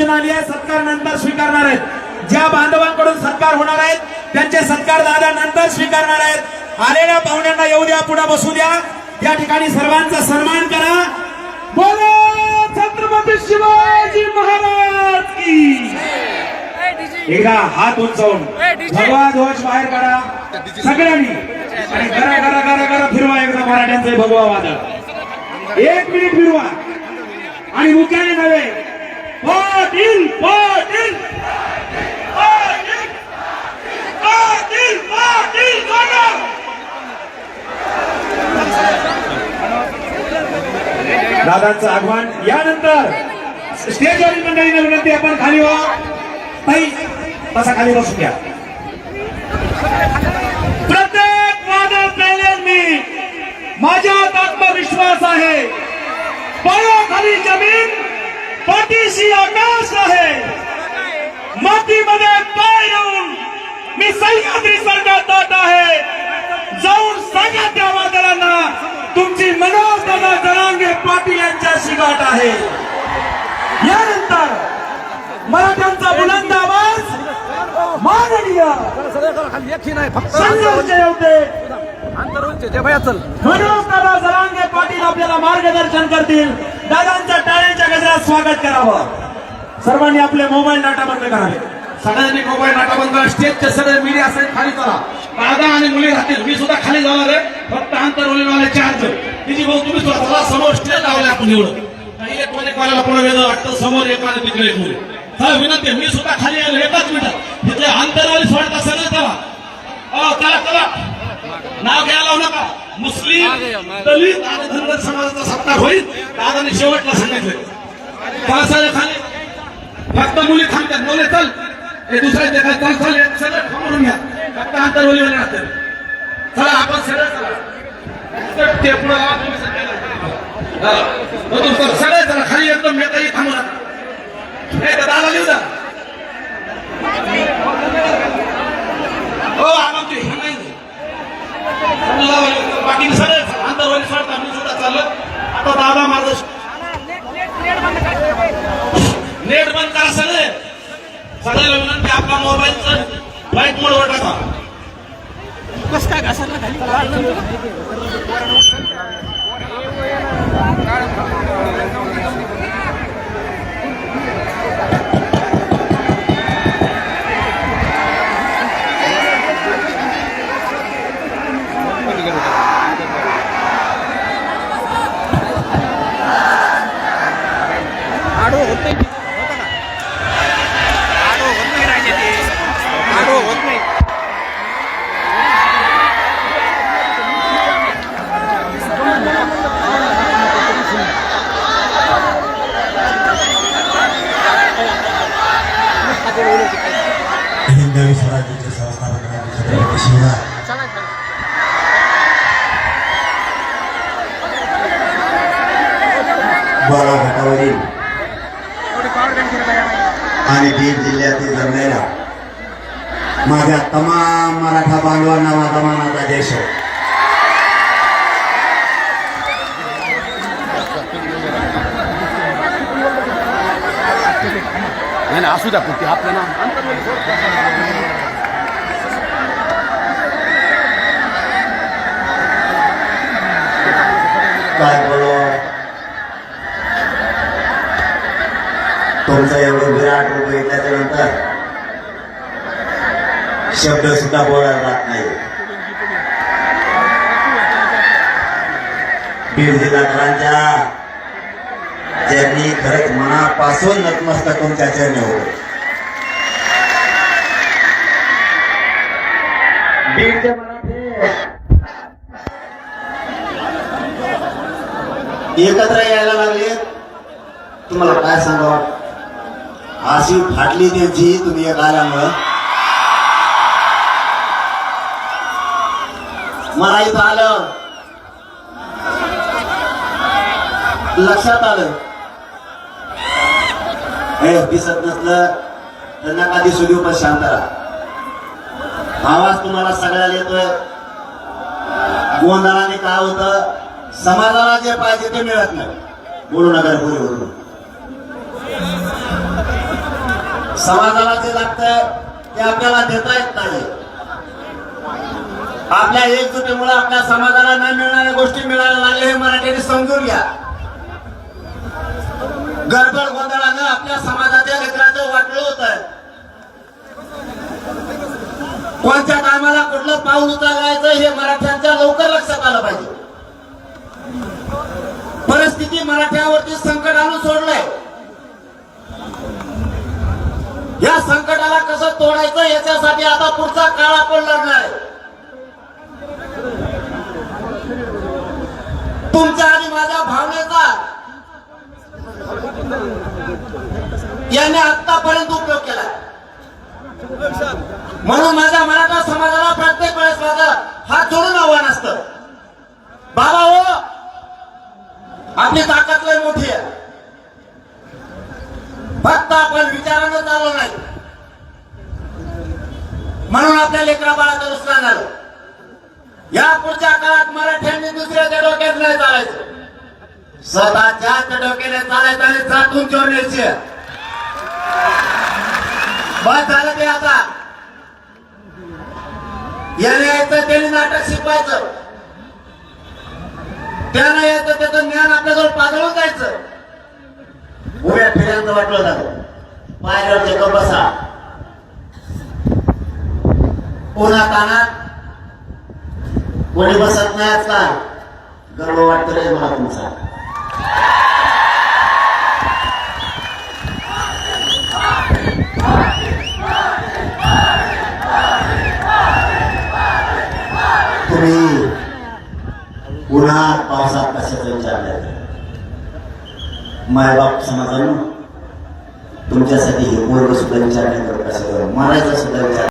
योजना आली आहे सत्कार नंतर स्वीकारणार आहेत. ज्या बांधवांकडून सत्कार होणार आहेत त्यांचे सत्कार दादा नंतर स्वीकारणार आहेत. आलेल्या पाहुण्यांना येऊ द्या पुढे बसू द्या. या ठिकाणी सर्वांचा सन्मान करा. बोलो छत्रपती शिवाजी महाराज की. एकदा हात उंचावून. भगवा ध्वज बाहेर काढा. सगळ्यांनी. आणि घरा घरा घरा घरा फिरवा एकदा मराठ्यांचे भगवा वादळ. एक मिनिट फिरवा. आणि मुख्याने नव्हे पाटील पाटील पाटील पाटील पाटील दादांचं आगमन. यानंतर स्टेजवरील मंडळींना विनंती आपण खाली व्हा. ताई तसा खाली बसू द्या प्रत्येक वादळ पेलेल मी माझ्यात आत्मविश्वास आहे पायाखाली जमीन पाठीशी आकाश आहे मातीमध्ये पाय येऊन मी सह्याद्री स्वर्गात जात आहे जाऊन सांगा त्या वादळांना तुमची मनोज दादा जरांगे पाटील यांच्याशी गाठ आहे. यानंतर मराठ्यांचा बुलंद आवाज माननीय मनोज दादा जरांगे पाटील आपल्याला मार्गदर्शन करतील. दादांचा टाळ्यांच्या गजरात स्वागत करावं. सर्वांनी आपले मोबाईल डाटा बंद करावे. सगळ्यांनी मोबाईल नाटा बंद स्टेजचे सगळे मीडिया असेल खाली चला दादा आणि मुली राहतील. मी सुद्धा खाली जाणार आहे. फक्त अंतर वाले चार जण तिची भाऊ तुम्ही सुद्धा चला. समोर स्टेज लावले आपण एवढं. काही एक मध्ये कोणाला कोणा वेगळं वाटतं? समोर एक आणि तिकडे एक मुली. हा विनंती मी सुद्धा खाली आलो एकाच मिनिटात तिथले अंतरवाली सोडता सगळं तेव्हा चला चला. नाव घ्यायला लावू नका. मुस्लिम दलित आणि धनगर समाजाचा सत्कार होईल दादाने शेवटला सांगितलं बाळासाहेब सगळे फक्त मुली थांबतात. मुले चल. हे दुसऱ्या देखाय चल चल. सगळं थांबून घ्या. फक्त अंतरवली वाले राहते. चला आपण सगळं चला. ते पुढं लावा, सगळे. चला. खाली एकदम येता थांबू नका. हे दादा लिहू द्या हो आरामची बाकी सगळे अंतरवाली सोडता मी सुद्धा चाललो आता दादा माझं नेट बंद करा सगळे. सगळ्याला विनंती आपला मोबाईलचं लाइट मोडवर टाका. खाली होत नाही होतं का आडो होत नाही राहिले ते आडो होत नाही हिंदवी संस्थापक छत्रपती शिवराय बोरा घाटावरील आणि बीड जिल्ह्यातील जमलेल्या माझ्या तमाम मराठा बांधवांना माझा मानाचा देश आहे नाही असू द्या कुठे आपलं नाव. काय बोलो? तुमचं एवढं विराट रूप बघितल्याच्या नंतर शब्द सुद्धा बोलायला जात नाही. बीड जिल्हाकरांच्या त्यांनी खरंच मनापासून नतमस्तक तुमच्या चरणी हो बीडच्या एकत्र यायला लागले. तुम्हाला काय सांगावं? अशी फाटली त्यांची तुम्ही एक आल्यामुळं. मला इथं आलं. लक्षात आलं. हे दिसत नसलं तर नका दिसू देऊ पण शांत राहा. आवाज तुम्हाला सगळ्याला येतोय. गोंधळाने काय होतं? समाजाला जे पाहिजे ते मिळत नाही. बोलू नका बोलू समाजाला जे लागतं ते आपल्याला देता येत नाही. आपल्या एकजुटीमुळे आपल्या समाजाला न मिळणाऱ्या गोष्टी मिळायला लागल्या हे मराठीने समजून घ्या. गडबड गोंधळानं आपल्या समाजाच्या लेकराचं वाटलं होत कोणत्या टायमाला कुठलं पाऊल उचलायचं हे मराठ्यांच्या लवकर लक्षात आलं पाहिजे. परिस्थिती मराठ्यावरती संकट आणून सोडलंय? या संकटाला कसं तोडायचं याच्यासाठी आता पुढचा काळ आपण लढणार आहे. तुमच्या आणि माझ्या भावनेचा याने आतापर्यंत उपयोग केला म्हणून माझ्या मराठा समाजाला प्रत्येक वेळेस माझं हात जोडून आव्हान असतं. बाबा हो आपली ताकद लय मोठी आहे. फक्त आपण विचारानं चाललो नाही. म्हणून आपल्या लेकरा बाळाचं नुकसान झालं. या पुढच्या काळात मराठ्यांनी दुसऱ्याच्या डोक्यात नाही चालायचं. स्वतःच्या डोक्याने चालायचं आणि चाटून घेऊन यायची बस झालं ते आता. याने यायचं त्याने नाटक शिकवायचं. त्यानं यायचं त्याचं ज्ञान आपल्याजवळ पाजळून जायचं उभ्या फिऱ्यांचं वाटलं जातं पायऱ्यावर चेक बसा. पुन्हा तानात कोणी बसत नाही आजकाल गर्व वाटतो रे मला तुमचा. तुम्ही पुन्हा पावसात कशाचा विचार मायबाप समाजानं तुमच्यासाठी हे पोरग सुद्धा विचार नाही करत कसं सुद्धा विचार